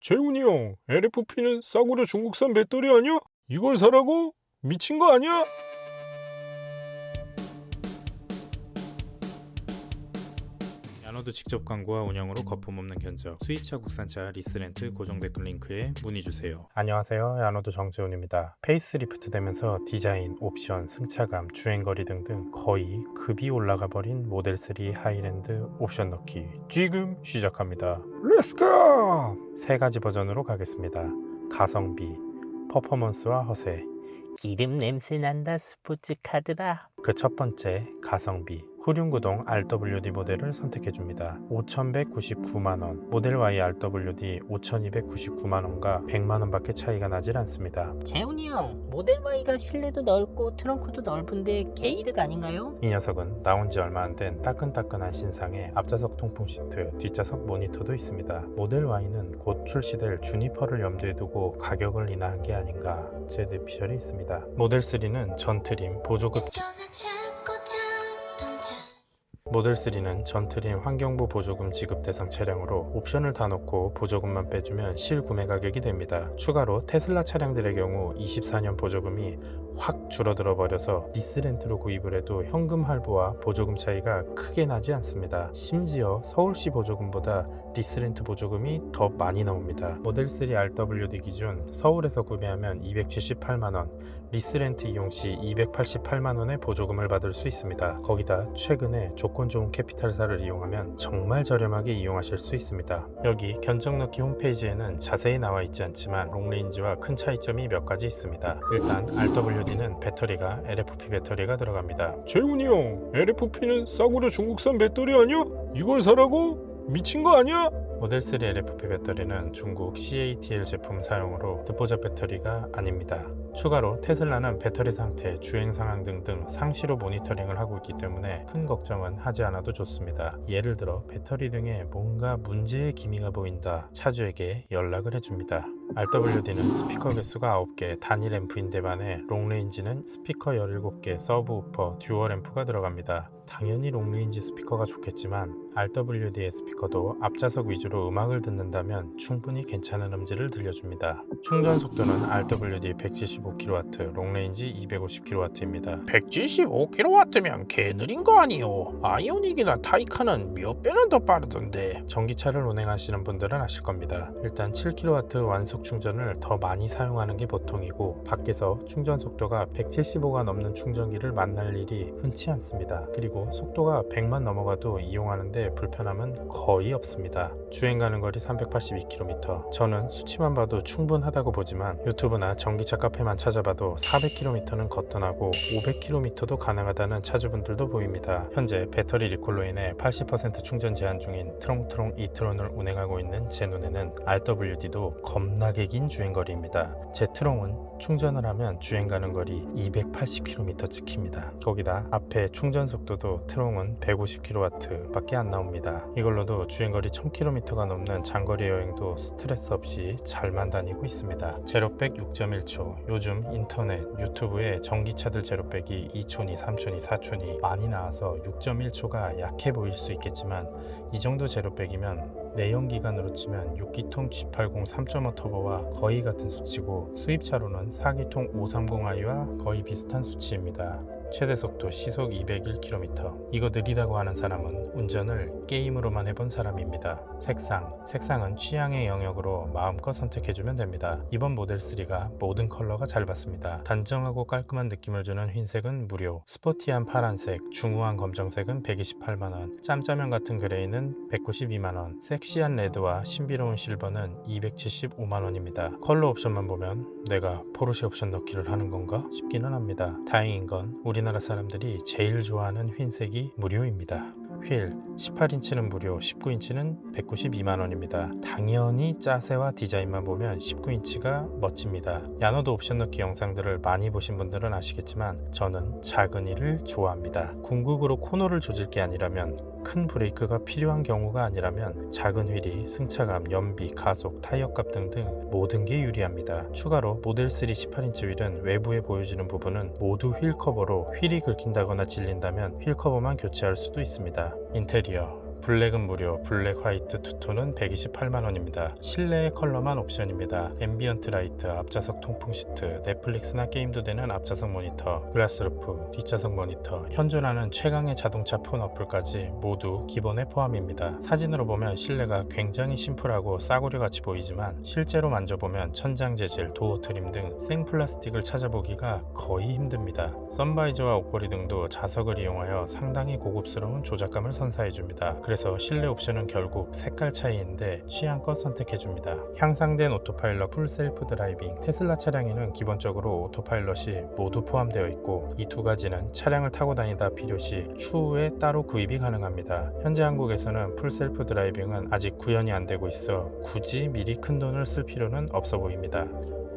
재훈이 형, LFP는 싸구려 중국산 배터리 아니야? 이걸 사라고? 미친 거 아니야? 야노드 직접 광고와 운영으로 거품 없는 견적 수입차 국산차 리스렌트 고정 댓글 링크에 문의 주세요. 안녕하세요. 야노드 정재훈입니다. 페이스리프트 되면서 디자인, 옵션, 승차감, 주행거리 등등 거의 급이 올라가 버린 모델 3 하이랜드 옵션 넣기 지금 시작합니다. 렛츠고! 세 가지 버전으로 가겠습니다. 가성비, 퍼포먼스와 허세, 기름 냄새 난다 스포츠 카드라. 그 첫 번째 가성비 후륜구동 RWD 모델을 선택해 줍니다. 5,199만원 모델 Y RWD 5,299만원과 100만원 밖에 차이가 나질 않습니다. 재훈이 형, 모델 Y가 실내도 넓고 트렁크도 넓은데 게이득 아닌가요? 이 녀석은 나온 지 얼마 안 된 따끈따끈한 신상에 앞좌석 통풍 시트, 뒷좌석 모니터도 있습니다. 모델 Y는 곧 출시될 주니퍼를 염두에 두고 가격을 인하한 게 아닌가 제 뇌피셜이 있습니다. 모델 3는 전 트림, 보조급 지- 모델 3는 전트림 환경부 보조금 지급 대상 차량으로 옵션을 다 넣고 보조금만 빼주면 실구매 가격이 됩니다. 추가로 테슬라 차량들의 경우 24년 보조금이 확 줄어들어 버려서 리스렌트로 구입을 해도 현금 할부와 보조금 차이가 크게 나지 않습니다. 심지어 서울시 보조금보다 리스렌트 보조금이 더 많이 나옵니다. 모델 3 RWD 기준 서울에서 구매하면 278만 원, 리스렌트 이용 시 288만 원의 보조금을 받을 수 있습니다. 거기다 최근에 조건 좋은 캐피탈사를 이용하면 정말 저렴하게 이용하실 수 있습니다. 여기 견적 넣기 홈페이지에는 자세히 나와 있지 않지만 롱레인지와 큰 차이점이 몇 가지 있습니다. 일단 RWD는 배터리가 LFP 배터리가 들어갑니다. 재훈이 형, LFP는 싸구려 중국산 배터리 아니야? 이걸 사라고? 미친 거 아니야? 모델 3 LFP 배터리는 중국 CATL 제품 사용으로 듣보잡 배터리가 아닙니다. 추가로 테슬라는 배터리 상태, 주행 상황 등등 상시로 모니터링을 하고 있기 때문에 큰 걱정은 하지 않아도 좋습니다. 예를 들어 배터리 등에 뭔가 문제의 기미가 보인다. 차주에게 연락을 해줍니다. RWD는 스피커 개수가 9개 단일 앰프인데 반해 롱레인지는 스피커 17개 서브우퍼 듀얼 앰프가 들어갑니다. 당연히 롱레인지 스피커가 좋겠지만 RWD의 스피커도 앞좌석 위주로 음악을 듣는다면 충분히 괜찮은 음질을 들려줍니다. 충전 속도는 RWD 175kW, 롱레인지 250kW입니다. 175kW면 개 느린 거 아니요? 아이오닉이나 타이칸은 몇 배는 더 빠르던데. 전기차를 운행하시는 분들은 아실 겁니다. 일단 7kW 완속 충전을 더 많이 사용하는 게 보통이고 밖에서 충전 속도가 175가 넘는 충전기를 만날 일이 흔치 않습니다. 그리고 속도가 100만 넘어가도 이용하는데 불편함은 거의 없습니다. 주행 가는 거리 382km. 저는 수치만 봐도 충분하다고 보지만 유튜브나 전기차 카페만 찾아봐도 400km는 거뜬하고 500km도 가능하다는 차주분들도 보입니다. 현재 배터리 리콜로 인해 80% 충전 제한 중인 트롱트롱 이트론을 운행하고 있는 제 눈에는 RWD도 겁나 게긴 주행거리입니다. 제 트롱은 충전을 하면 주행 가는 거리 280km 찍힙니다. 거기다 앞에 충전 속도도 트롱은 150kW 밖에 안 나옵니다. 이걸로도 주행거리 1000km가 넘는 장거리 여행도 스트레스 없이 잘만 다니고 있습니다. 제로백 6.1초 요즘 인터넷, 유튜브에 전기차들 제로백이 2촌이, 3촌이, 4촌이 많이 나와서 6.1초가 약해 보일 수 있겠지만 이 정도 제로백이면 내연기관으로 치면 6기통 G80 3.5 터보 와 거의 같은 수치고 수입차로는 4기통 530i와 거의 비슷한 수치입니다. 최대 속도 시속 201km. 이거 느리다고 하는 사람은 운전을 게임으로만 해본 사람입니다. 색상. 색상은 취향의 영역으로 마음껏 선택해주면 됩니다. 이번 모델 3가 모든 컬러가 잘 받습니다. 단정하고 깔끔한 느낌을 주는 흰색은 무료. 스포티한 파란색, 중후한 검정색은 128만원, 짬짜면 같은 그레이는 192만원, 섹시한 레드와 신비로운 실버는 275만원입니다. 컬러 옵션만 보면 내가 포르쉐 옵션 넣기를 하는 건가 싶기는 합니다. 다행인 건 우리 나라 사람들이 제일 좋아하는 흰색이 무료입니다. 휠 18인치는 무료, 19인치는 192만 원입니다. 당연히 짜세와 디자인만 보면 19인치가 멋집니다. 야노드 옵션 넣기 영상들을 많이 보신 분들은 아시겠지만 저는 작은이를 좋아합니다. 궁극으로 코너를 조질 게 아니라면 큰 브레이크가 필요한 경우가 아니라면 작은 휠이 승차감, 연비, 가속, 타이어 값 등등 모든 게 유리합니다. 추가로 모델 3 18인치 휠은 외부에 보여지는 부분은 모두 휠 커버로 휠이 긁힌다거나 질린다면 휠 커버만 교체할 수도 있습니다. 인테리어 블랙은 무료, 블랙 화이트 투톤은 128만원입니다. 실내의 컬러만 옵션입니다. 앰비언트 라이트, 앞좌석 통풍 시트, 넷플릭스나 게임도 되는 앞좌석 모니터, 글라스루프, 뒷좌석 모니터, 현존하는 최강의 자동차 폰 어플까지 모두 기본에 포함입니다. 사진으로 보면 실내가 굉장히 심플하고 싸구려 같이 보이지만 실제로 만져보면 천장 재질, 도어 트림 등 생 플라스틱을 찾아보기가 거의 힘듭니다. 선바이저와 옷걸이 등도 자석을 이용하여 상당히 고급스러운 조작감을 선사해줍니다. 그래서 실내 옵션은 결국 색깔 차이인데 취향껏 선택해줍니다. 향상된 오토파일럿 풀 셀프 드라이빙 테슬라 차량에는 기본적으로 오토파일럿이 모두 포함되어 있고 이 두 가지는 차량을 타고 다니다 필요시 추후에 따로 구입이 가능합니다. 현재 한국에서는 풀 셀프 드라이빙은 아직 구현이 안 되고 있어 굳이 미리 큰 돈을 쓸 필요는 없어 보입니다.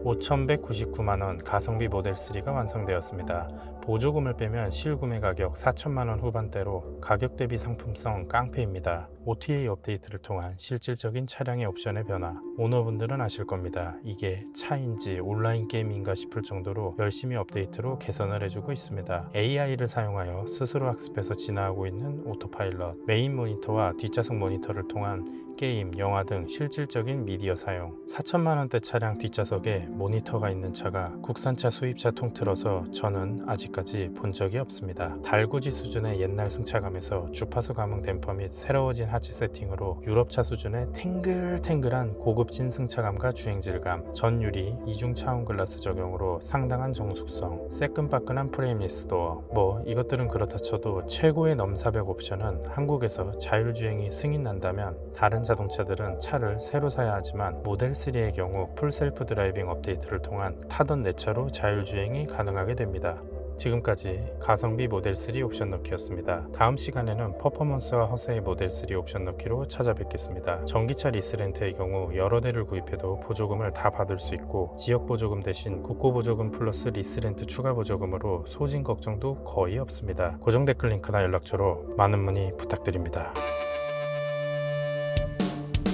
5,199만원 가성비 모델 3가 완성되었습니다. 보조금을 빼면 실구매 가격 4천만원 후반대로 가격 대비 상품성 깡패입니다. OTA 업데이트를 통한 실질적인 차량의 옵션의 변화. 오너분들은 아실 겁니다. 이게 차인지 온라인 게임인가 싶을 정도로 열심히 업데이트로 개선을 해주고 있습니다. AI를 사용하여 스스로 학습해서 진화하고 있는 오토파일럿, 메인 모니터와 뒷좌석 모니터를 통한 게임, 영화 등 실질적인 미디어 사용 4천만 원대 차량 뒷좌석에 모니터가 있는 차가 국산차 수입차 통틀어서 저는 아직까지 본 적이 없습니다 달구지 수준의 옛날 승차감에서 주파수 감응 댐퍼 및 새로워진 하체 세팅으로 유럽차 수준의 탱글탱글한 고급 진 승차감과 주행 질감 전유리 이중 차원 글라스 적용으로 상당한 정숙성 새끈바끈한 프레임 리스 도어 뭐 이것들은 그렇다 쳐도 최고의 넘사벽 옵션은 한국에서 자율주행이 승인난다면 다른 자동차들은 차를 새로 사야 하지만 모델 3의 경우 풀 셀프 드라이빙 업데이트를 통한 타던 내 차로 자율주행이 가능하게 됩니다. 지금까지 가성비 모델 3 옵션 넣기였습니다. 다음 시간에는 퍼포먼스와 허세의 모델 3 옵션 넣기로 찾아뵙겠습니다. 전기차 리스렌트의 경우 여러 대를 구입해도 보조금을 다 받을 수 있고 지역 보조금 대신 국고 보조금 플러스 리스렌트 추가 보조금으로 소진 걱정도 거의 없습니다. 고정 댓글 링크나 연락처로 많은 문의 부탁드립니다.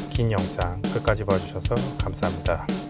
긴 영상 끝까지 봐주셔서 감사합니다.